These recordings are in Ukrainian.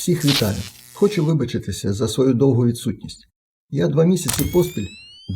Всіх вітаю. Хочу вибачитися за свою довгу відсутність. Я два місяці поспіль,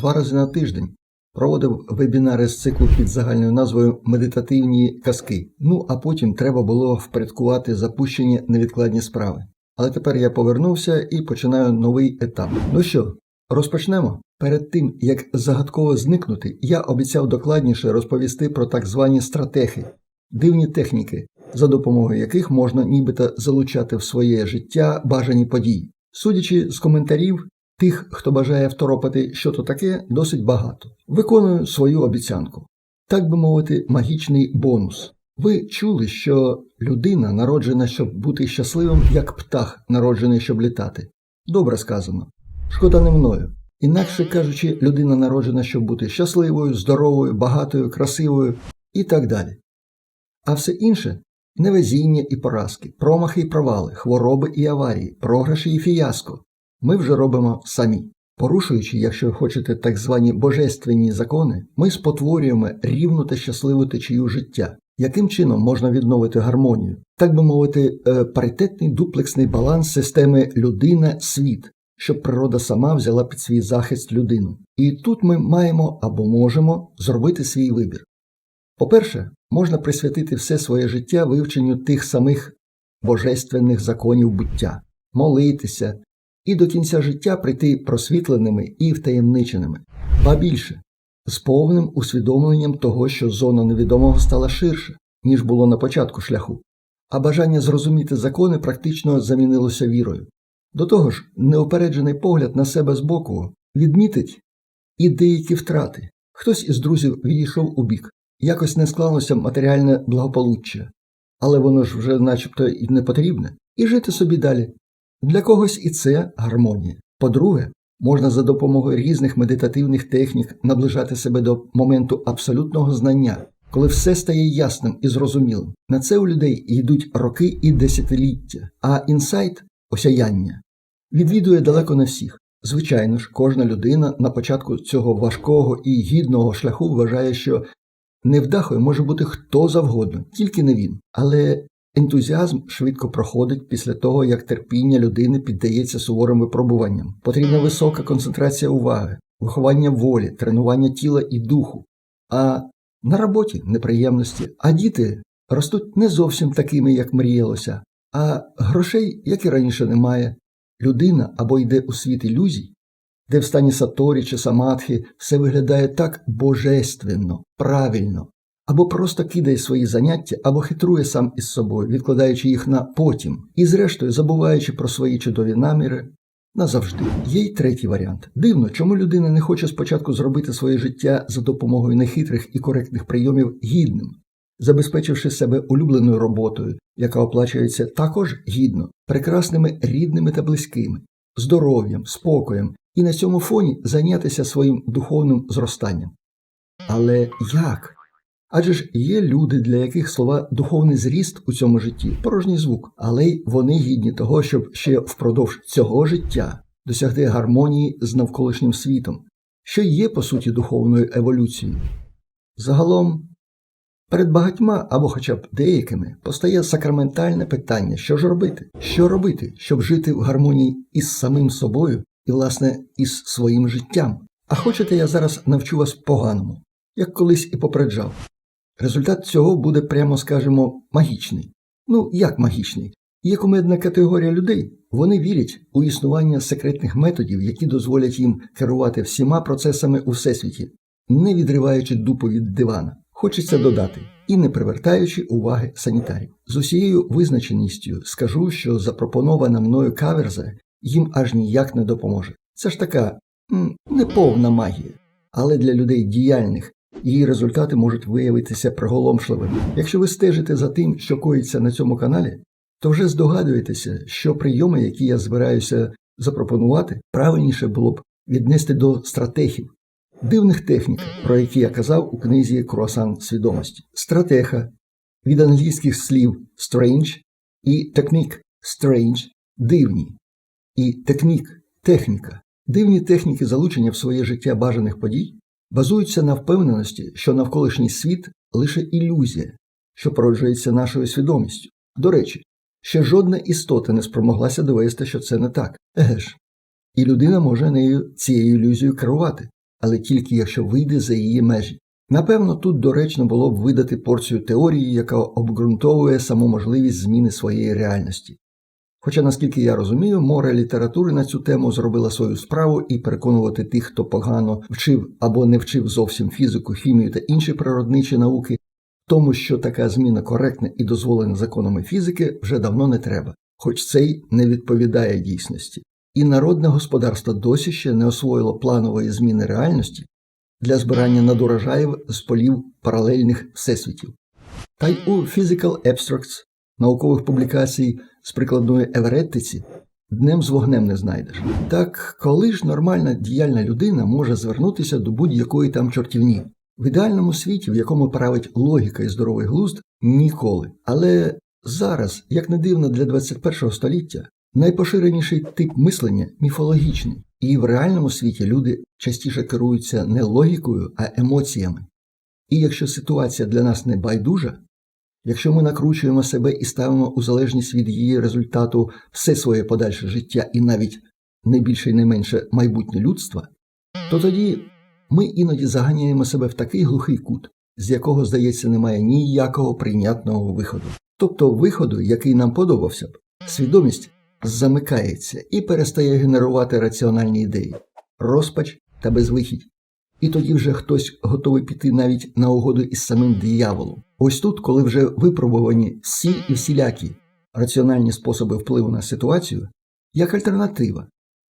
два рази на тиждень, проводив вебінари з циклу під загальною назвою Медитативні казки. Ну а потім треба було впорядкувати запущені невідкладні справи. Але тепер я повернувся і починаю новий етап. Ну що, розпочнемо? Перед тим як загадково зникнути, я обіцяв докладніше розповісти про так звані стратехи, дивні техніки, за допомогою яких можна нібито залучати в своє життя бажані події. Судячи з коментарів, тих, хто бажає второпати, що то таке, досить багато. Виконую свою обіцянку. Так би мовити, магічний бонус. Ви чули, що людина народжена, щоб бути щасливим, як птах, народжений, щоб літати. Добре сказано. Шкода не мною. Інакше кажучи, людина народжена, щоб бути щасливою, здоровою, багатою, красивою і так далі. А все інше невезіння і поразки, промахи і провали, хвороби і аварії, програші і фіяско ми вже робимо самі. Порушуючи, якщо хочете, так звані божественні закони, ми спотворюємо рівну та щасливу течію життя. Яким чином можна відновити гармонію? Так би мовити, е, паритетний дуплексний баланс системи людина-світ, щоб природа сама взяла під свій захист людину. І тут ми маємо або можемо зробити свій вибір. По-перше, можна присвятити все своє життя вивченню тих самих божественних законів буття, молитися і до кінця життя прийти просвітленими і втаємниченими, ба більше, з повним усвідомленням того, що зона невідомого стала ширше, ніж було на початку шляху, а бажання зрозуміти закони практично замінилося вірою. До того ж, неупереджений погляд на себе збоку відмітить і деякі втрати. Хтось із друзів відійшов у бік, якось не склалося матеріальне благополуччя, але воно ж вже начебто і не потрібне, і жити собі далі. Для когось і це гармонія. По-друге, можна за допомогою різних медитативних технік наближати себе до моменту абсолютного знання, коли все стає ясним і зрозумілим. На це у людей йдуть роки і десятиліття, а інсайт осяяння відвідує далеко не всіх. Звичайно ж, кожна людина на початку цього важкого і гідного шляху вважає, що невдахою може бути хто завгодно, тільки не він. Але ентузіазм швидко проходить після того, як терпіння людини піддається суворим випробуванням. Потрібна висока концентрація уваги, виховання волі, тренування тіла і духу. А на роботі неприємності, а діти ростуть не зовсім такими, як мріялося, а грошей, як і раніше, немає. Людина або йде у світ ілюзій, де в стані Саторі чи Самадхи все виглядає так божественно, правильно, або просто кидає свої заняття, або хитрує сам із собою, відкладаючи їх на потім, і, зрештою, забуваючи про свої чудові наміри назавжди. Є й третій варіант. Дивно, чому людина не хоче спочатку зробити своє життя за допомогою нехитрих і коректних прийомів гідним, забезпечивши себе улюбленою роботою, яка оплачується також гідно, прекрасними рідними та близькими, здоров'ям, спокоєм, і на цьому фоні зайнятися своїм духовним зростанням. Але як? Адже ж є люди, для яких слова духовний зріст у цьому житті порожній звук, але й вони гідні того, щоб ще впродовж цього життя досягти гармонії з навколишнім світом, що є по суті духовною еволюцією. Загалом, перед багатьма або хоча б деякими постає сакраментальне питання, що ж робити, що робити, щоб жити в гармонії із самим собою і, власне, із своїм життям. А хочете, я зараз навчу вас поганому, як колись і попереджав. Результат цього буде, прямо скажемо, магічний. Ну, як магічний? Є кумедна категорія людей, вони вірять у існування секретних методів, які дозволять їм керувати всіма процесами у всесвіті, не відриваючи дупу від дивана. Хочеться додати, і не привертаючи уваги санітарів. З усією визначеністю скажу, що запропонована мною каверза їм аж ніяк не допоможе. Це ж така неповна магія, але для людей діяльних її результати можуть виявитися приголомшливими. Якщо ви стежите за тим, що коїться на цьому каналі, то вже здогадуєтеся, що прийоми, які я збираюся запропонувати, правильніше було б віднести до стратегів, дивних технік, про які я казав у книзі Круасан свідомості. Стратега від англійських слів strange і технік strange дивні, і технік техніка. Дивні техніки залучення в своє життя бажаних подій базуються на впевненості, що навколишній світ лише ілюзія, що породжується нашою свідомістю. До речі, Ще жодна істота не спромоглася довести, що це не так. Еге ж. І людина може нею цією ілюзією керувати, але тільки якщо вийде за її межі. Напевно, тут доречно було б видати порцію теорії, яка обґрунтовує саму можливість зміни своєї реальності. Хоча, наскільки я розумію, море літератури на цю тему зробила свою справу і переконувати тих, хто погано вчив або не вчив зовсім фізику, хімію та інші природничі науки, тому що така зміна коректна і дозволена законами фізики вже давно не треба, хоч це й не відповідає дійсності. І народне господарство досі ще не освоїло планової зміни реальності для збирання надурожаїв з полів паралельних всесвітів. Та й у Physical Abstracts наукових публікацій з прикладної евереттиці днем з вогнем не знайдеш. Так коли ж нормальна діяльна людина може звернутися до будь-якої там чортівні? В ідеальному світі, в якому править логіка і здоровий глузд, ніколи. Але зараз, як не дивно для 21 століття, найпоширеніший тип мислення міфологічний, і в реальному світі люди частіше керуються не логікою, а емоціями. І якщо ситуація для нас не байдужа, якщо ми накручуємо себе і ставимо у залежність від її результату все своє подальше життя і навіть не більше і не менше майбутнє людства, то тоді ми іноді заганяємо себе в такий глухий кут, з якого, здається, немає ніякого прийнятного виходу. Тобто виходу, який нам подобався б, свідомість замикається і перестає генерувати раціональні ідеї, розпач та безвихідь. І тоді вже хтось готовий піти навіть на угоду із самим дияволом. Ось тут, коли вже випробувані всі і всілякі раціональні способи впливу на ситуацію, як альтернатива,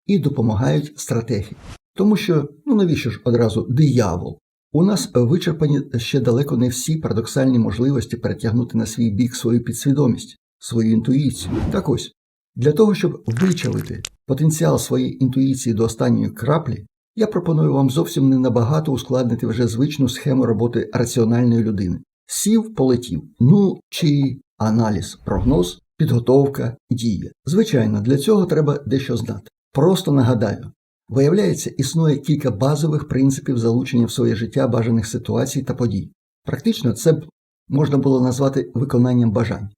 і допомагають стратегії. Тому що, ну навіщо ж одразу диявол? У нас вичерпані ще далеко не всі парадоксальні можливості перетягнути на свій бік свою підсвідомість, свою інтуїцію. Так ось, для того, щоб вичавити потенціал своєї інтуїції до останньої краплі, я пропоную вам зовсім не набагато ускладнити вже звичну схему роботи раціональної людини. Сів, полетів, ну чи аналіз, прогноз, підготовка, дія. Звичайно, для цього треба дещо знати. Просто нагадаю. Виявляється, існує кілька базових принципів залучення в своє життя бажаних ситуацій та подій. Практично це б можна було назвати виконанням бажань.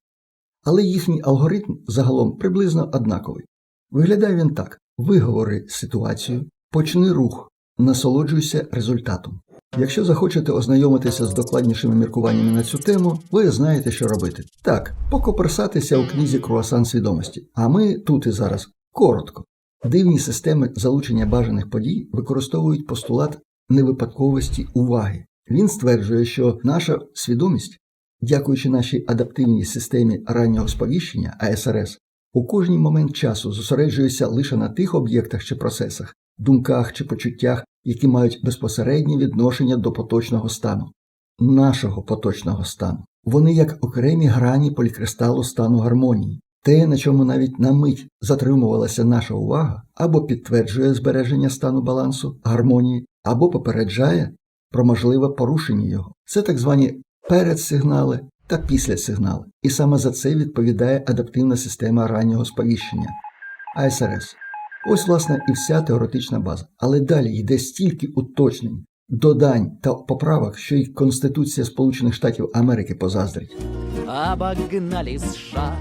Але їхній алгоритм загалом приблизно однаковий. Виглядає він так: виговори ситуацію, почни рух, насолоджуйся результатом. Якщо захочете ознайомитися з докладнішими міркуваннями на цю тему, ви знаєте, що робити. Так, покоперсатися у книзі Круасан свідомості. А ми тут і зараз коротко. Дивні системи залучення бажаних подій використовують постулат невипадковості уваги. Він стверджує, що наша свідомість, дякуючи нашій адаптивній системі раннього сповіщення АСРС, у кожній момент часу зосереджується лише на тих об'єктах чи процесах, думках чи почуттях, які мають безпосереднє відношення до поточного стану, нашого поточного стану. Вони як окремі грані полікристалу стану гармонії. Те, на чому навіть на мить затримувалася наша увага, або підтверджує збереження стану балансу, гармонії, або попереджає про можливе порушення його. Це так звані передсигнали та післясигнали. І саме за це відповідає адаптивна система раннього сповіщення АСРС. Ось, власне, і вся теоретична база. Але далі йде стільки уточнень, додань та поправок, що й Конституція Сполучених Штатів Америки позаздрить. Обогнали США.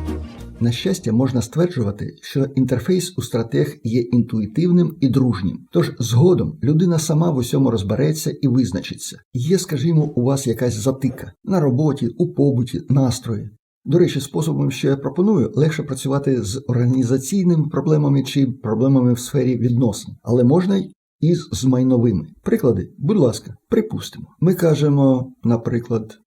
На щастя, можна стверджувати, що інтерфейс у стратег є інтуїтивним і дружнім. Тож згодом людина сама в усьому розбереться і визначиться. Є, скажімо, у вас якась затика на роботі, у побуті, настрої. До речі, способом, що я пропоную, легше працювати з організаційними проблемами чи проблемами в сфері відносин, але можна й і з майновими. Приклади, будь ласка, припустимо. Ми кажемо, наприклад,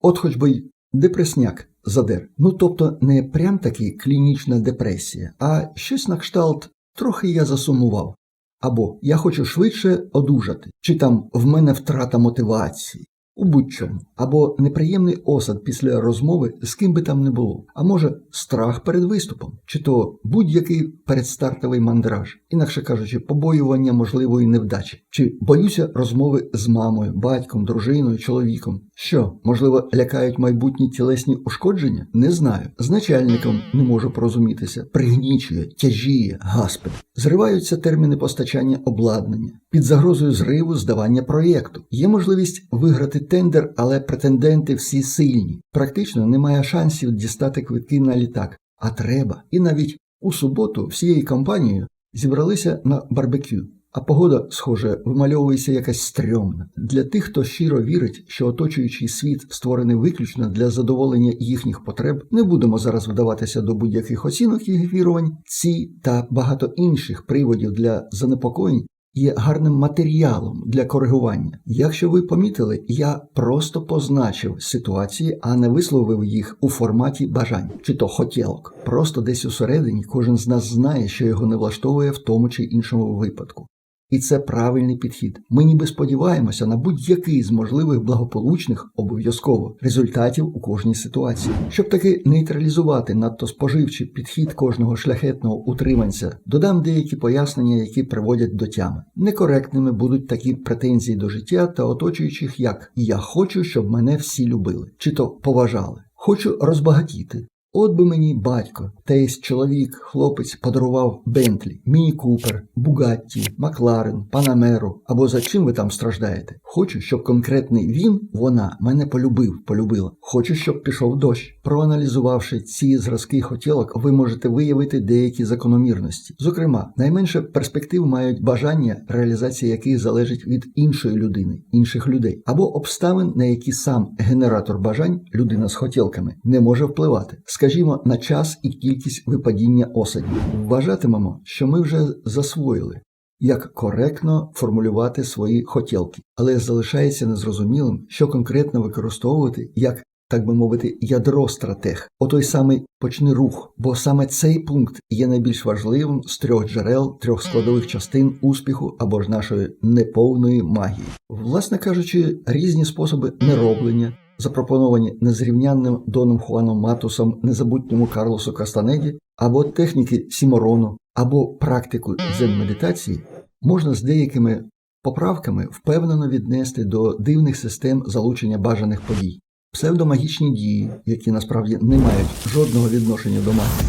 от хоч би й депресняк задер. Ну тобто не прям таки клінічна депресія, а щось на кшталт трохи я засумував. Або я хочу швидше одужати, чи там в мене втрата мотивації. У будь-чому, або неприємний осад після розмови з ким би там не було, а може страх перед виступом, чи то будь-який передстартовий мандраж, інакше кажучи, побоювання можливої невдачі, чи боюся розмови з мамою, батьком, дружиною, чоловіком. Що, можливо, лякають майбутні тілесні ушкодження? Не знаю. З начальником не можу порозумітися, пригнічує, тяжіє, гаспет. Зриваються терміни постачання обладнання, під загрозою зриву здавання проєкту. Є можливість виграти тендер, але претенденти всі сильні. Практично немає шансів дістати квитки на літак. а треба. І навіть у суботу всією компанією зібралися на барбекю. А погода, схоже, вимальовується якась стрьомна. Для тих, хто щиро вірить, що оточуючий світ створений виключно для задоволення їхніх потреб, не будемо зараз вдаватися до будь-яких оцінок їх вірувань. Ці та багато інших приводів для занепокоєнь є гарним матеріалом для коригування. Якщо ви помітили, я просто позначив ситуації, а не висловив їх у форматі бажань чи то хотілок. Просто десь усередині кожен з нас знає, що його не влаштовує в тому чи іншому випадку. І це правильний підхід. Ми ніби сподіваємося на будь-який з можливих благополучних обов'язково результатів у кожній ситуації. Щоб таки нейтралізувати надто споживчий підхід кожного шляхетного утриманця, додам деякі пояснення, які приводять до тями. Некоректними будуть такі претензії до життя та оточуючих, як я хочу, щоб мене всі любили, чи то поважали. Хочу розбагатіти. От би мені батько, тейсь, чоловік, хлопець подарував Бентлі, Міні Купер, Бугатті, Макларен, Панамеру або за чим ви там страждаєте. Хочу, щоб конкретний він, вона мене полюбив, полюбила. Хочу, щоб пішов дощ. Проаналізувавши ці зразки хотілок, ви можете виявити деякі закономірності. Зокрема, найменше перспектив мають бажання, реалізація яких залежить від іншої людини, інших людей, або обставин, на які сам генератор бажань, людина з хотілками, не може впливати скажімо, на час і кількість випадіння осадів. Вважатимемо, що ми вже засвоїли, як коректно формулювати свої хотілки, але залишається незрозумілим, що конкретно використовувати як. Так би мовити, ядро стратег, отой самий почни рух, бо саме цей пункт є найбільш важливим з трьох джерел, трьох складових частин успіху або ж нашої неповної магії. Власне кажучи, різні способи нероблення, запропоновані незрівнянним Доном Хуаном Матусом, незабутньому Карлосу Кастанеді, або техніки Сіморону, або практику дзен-медитації, можна з деякими поправками впевнено віднести до дивних систем залучення бажаних подій, псевдомагічні дії, які насправді не мають жодного відношення до магії,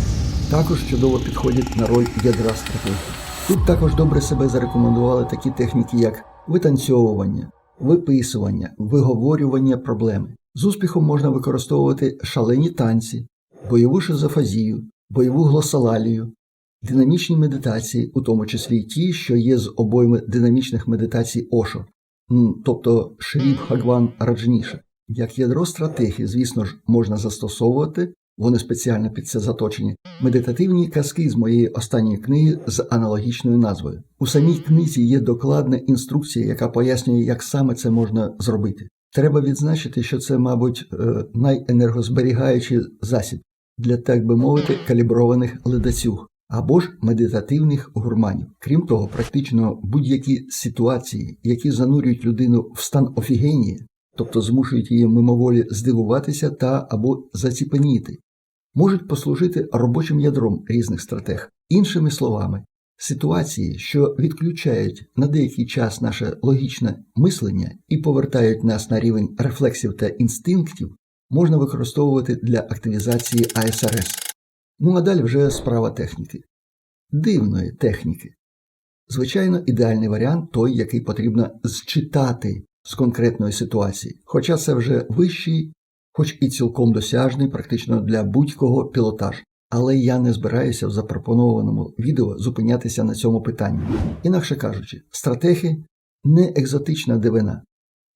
також чудово підходять на роль ядра стратегії. Тут також добре себе зарекомендували такі техніки, як витанцьовування, виписування, виговорювання проблеми. З успіхом можна використовувати шалені танці, бойову шизофазію, бойову глосалалію, динамічні медитації, у тому числі ті, що є з обойми динамічних медитацій Ошо, тобто Шрі Бхагван Раджніша. Як ядро стратегії, звісно ж, можна застосовувати, вони спеціально під це заточені, медитативні казки з моєї останньої книги з аналогічною назвою. У самій книзі є докладна інструкція, яка пояснює, як саме це можна зробити. Треба відзначити, що це, мабуть, е, найенергозберігаючий засіб для, так би мовити, каліброваних ледацюг або ж медитативних гурманів. Крім того, практично будь-які ситуації, які занурюють людину в стан офігенії, тобто змушують її мимоволі здивуватися та або заціпеніти, можуть послужити робочим ядром різних стратег. Іншими словами, ситуації, що відключають на деякий час наше логічне мислення і повертають нас на рівень рефлексів та інстинктів, можна використовувати для активізації АСРС. Ну а далі вже справа техніки. Дивної техніки. Звичайно, ідеальний варіант той, який потрібно зчитати з конкретної ситуації, хоча це вже вищий, хоч і цілком досяжний, практично для будь-кого пілотаж. Але я не збираюся в запропонованому відео зупинятися на цьому питанні. Інакше кажучи, стратеги не екзотична дивина.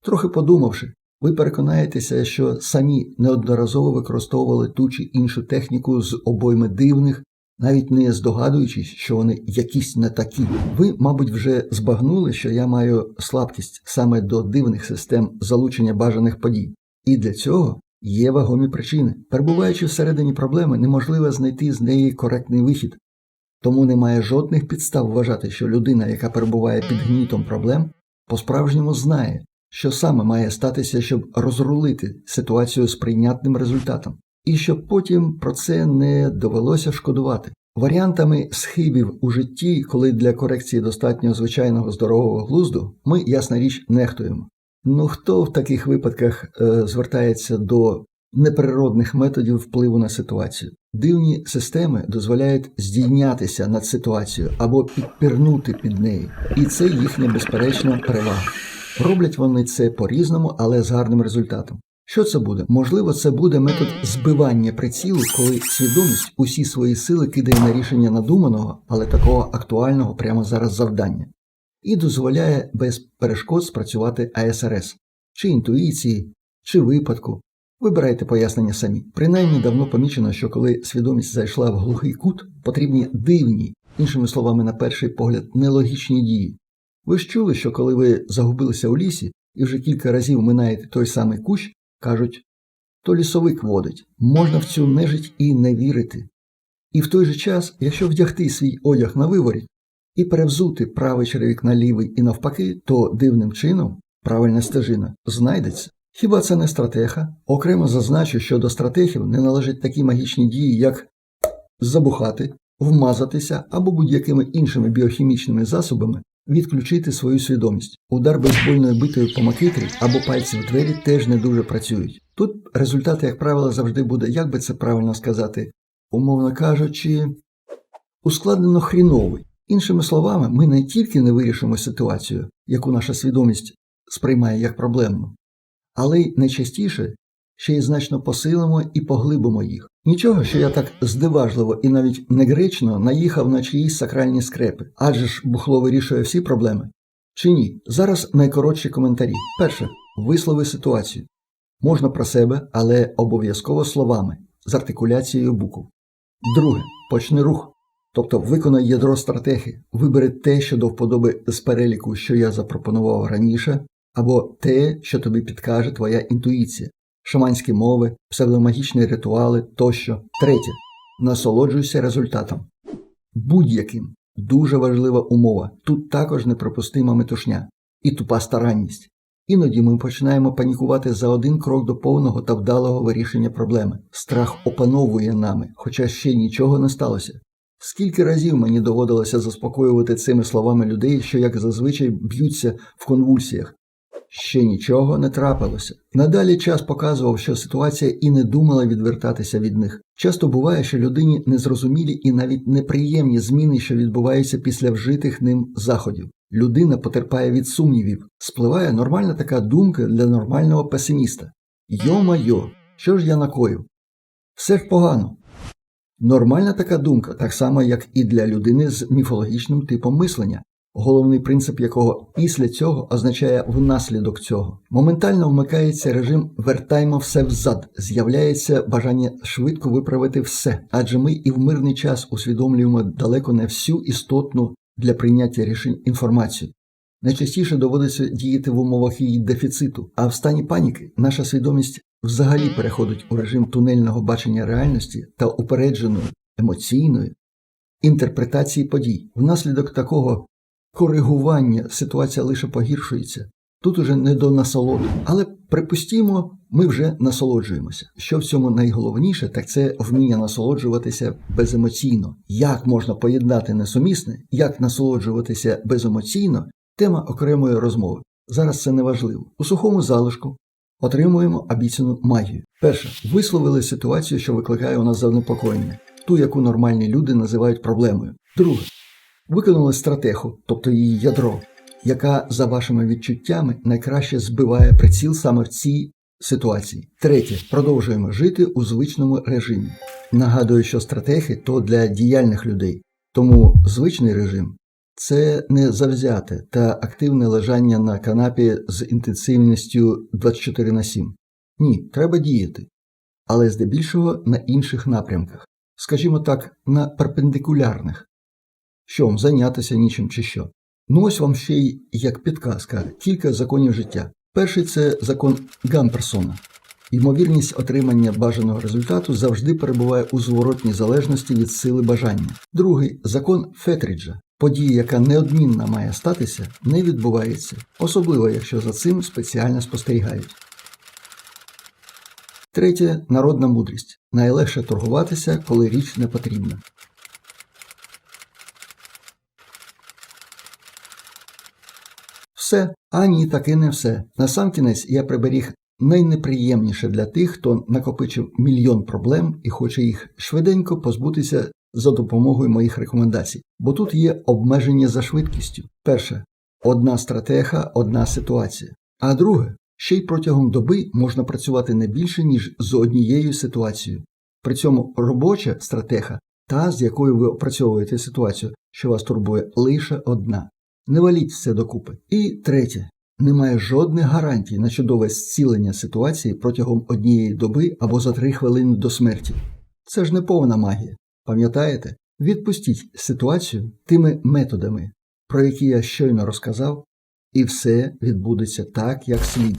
Трохи подумавши, ви переконаєтеся, що самі неодноразово використовували ту чи іншу техніку з обойми дивних, навіть не здогадуючись, що вони якісь не такі. Ви, мабуть, вже збагнули, що я маю слабкість саме до дивних систем залучення бажаних подій, і для цього є вагомі причини. Перебуваючи всередині проблеми, неможливо знайти з неї коректний вихід. Тому немає жодних підстав вважати, що людина, яка перебуває під гнітом проблем, по-справжньому знає, що саме має статися, щоб розрулити ситуацію з прийнятним результатом, і щоб потім про це не довелося шкодувати. Варіантами схибів у житті, коли для корекції достатньо звичайного здорового глузду, ми, ясна річ, нехтуємо. Ну хто в таких випадках е, звертається до неприродних методів впливу на ситуацію? Дивні системи дозволяють здійнятися над ситуацією або підпірнути під неї, і це їхня безперечна перевага. Роблять вони це по-різному, але з гарним результатом. Що це буде? Можливо, це буде метод збивання прицілу, коли свідомість усі свої сили кидає на рішення надуманого, але такого актуального прямо зараз завдання, і дозволяє без перешкод спрацювати АСРС, чи інтуїції, чи випадку. Вибирайте пояснення самі. Принаймні давно помічено, що коли свідомість зайшла в глухий кут, потрібні дивні, іншими словами, на перший погляд, нелогічні дії. Ви ж чули, що коли ви загубилися у лісі і вже кілька разів минаєте той самий кущ, кажуть, то лісовик водить, можна в цю нежить і не вірити. І в той же час, якщо вдягти свій одяг на виворі і перевзути правий черевик на лівий і навпаки, то дивним чином правильна стежина знайдеться. Хіба це не стратега? Окремо зазначу, що до стратегів не належать такі магічні дії, як забухати, вмазатися або будь-якими іншими біохімічними засобами відключити свою свідомість. Удар бейсбольною битою по макитрі або пальці в двері теж не дуже працюють. Тут результат, як правило, завжди буде, як би це правильно сказати, умовно кажучи, ускладнено хріновий. Іншими словами, ми не тільки не вирішимо ситуацію, яку наша свідомість сприймає як проблемну, але й найчастіше ще й значно посилимо і поглибимо їх. Нічого, що я так здиважливо і навіть негречно наїхав на чиїсь сакральні скрепи, адже ж бухло вирішує всі проблеми. Чи ні? Зараз найкоротші коментарі. Перше, вислови ситуацію. Можна про себе, але обов'язково словами, з артикуляцією букв. Друге, почни рух. Тобто виконай ядро стратегії, вибери те, що до вподоби з переліку, що я запропонував раніше, або те, що тобі підкаже твоя інтуїція, шаманські мови, псевдомагічні ритуали тощо. Третє. Насолоджуйся результатом. Будь-яким. Дуже важлива умова. Тут також неприпустима метушня і тупа старанність. Іноді ми починаємо панікувати за один крок до повного та вдалого вирішення проблеми. Страх опановує нами, хоча ще нічого не сталося. Скільки разів мені доводилося заспокоювати цими словами людей, що як зазвичай б'ються в конвульсіях. Ще нічого не трапилося. Надалі час показував, що ситуація і не думала відвертатися від них. Часто буває, що людині незрозумілі і навіть неприємні зміни, що відбуваються після вжитих ним заходів. Людина потерпає від сумнівів, спливає нормальна така думка для нормального песиміста. Йо-майо, що ж я накоїв? Все ж погано. Нормальна така думка, так само, як і для людини з міфологічним типом мислення, головний принцип якого після цього означає внаслідок цього. Моментально вмикається режим вертаймо все взад, з'являється бажання швидко виправити все, адже ми і в мирний час усвідомлюємо далеко не всю істотну для прийняття рішень інформацію. Найчастіше доводиться діяти в умовах її дефіциту, а в стані паніки наша свідомість взагалі переходить у режим тунельного бачення реальності та упередженої емоційної інтерпретації подій. Внаслідок такого коригування ситуація лише погіршується. Тут уже не до насолоди. Але припустімо, ми вже насолоджуємося. Що в цьому найголовніше, так це вміння насолоджуватися беземоційно. Як можна поєднати несумісне, як насолоджуватися беземоційно, тема окремої розмови. Зараз це не важливо. У сухому залишку отримуємо обіцяну магію. Перше, висловили ситуацію, що викликає у нас занепокоєння, ту, яку нормальні люди називають проблемою. Друге, виконали стратегу, тобто її ядро, яка, за вашими відчуттями, найкраще збиває приціл саме в цій ситуації. Третє, продовжуємо жити у звичному режимі. Нагадую, що стратеги то для діяльних людей, тому звичний режим це не завзяте та активне лежання на канапі з інтенсивністю 24 на 7. Ні, треба діяти, але здебільшого на інших напрямках, скажімо так, на перпендикулярних. Що вам зайнятися нічим чи що? Ну ось вам ще й як підказка кілька законів життя. Перший це закон Гамперсона. Ймовірність отримання бажаного результату завжди перебуває у зворотній залежності від сили бажання. Другий закон Фетріджа. Подія, яка неодмінно має статися, не відбувається, особливо якщо за цим спеціально спостерігають. Третє народна мудрість. Найлегше торгуватися, коли річ не потрібна. Все, а ні, таки не все. Насамкінець я приберіг найнеприємніше для тих, хто накопичив мільйон проблем і хоче їх швиденько позбутися за допомогою моїх рекомендацій. Бо тут є обмеження за швидкістю. Перше одна стратега, одна ситуація. А друге Ще й протягом доби можна працювати не більше, ніж з однією ситуацією. При цьому робоча стратега, та з якою ви опрацьовуєте ситуацію, що вас турбує, лише одна. Не валіть все докупи. І третє. Немає жодних гарантій на чудове зцілення ситуації протягом однієї доби або за три хвилини до смерті. Це ж не повна магія. Пам'ятаєте? Відпустіть ситуацію тими методами, про які я щойно розказав, і все відбудеться так, як слід.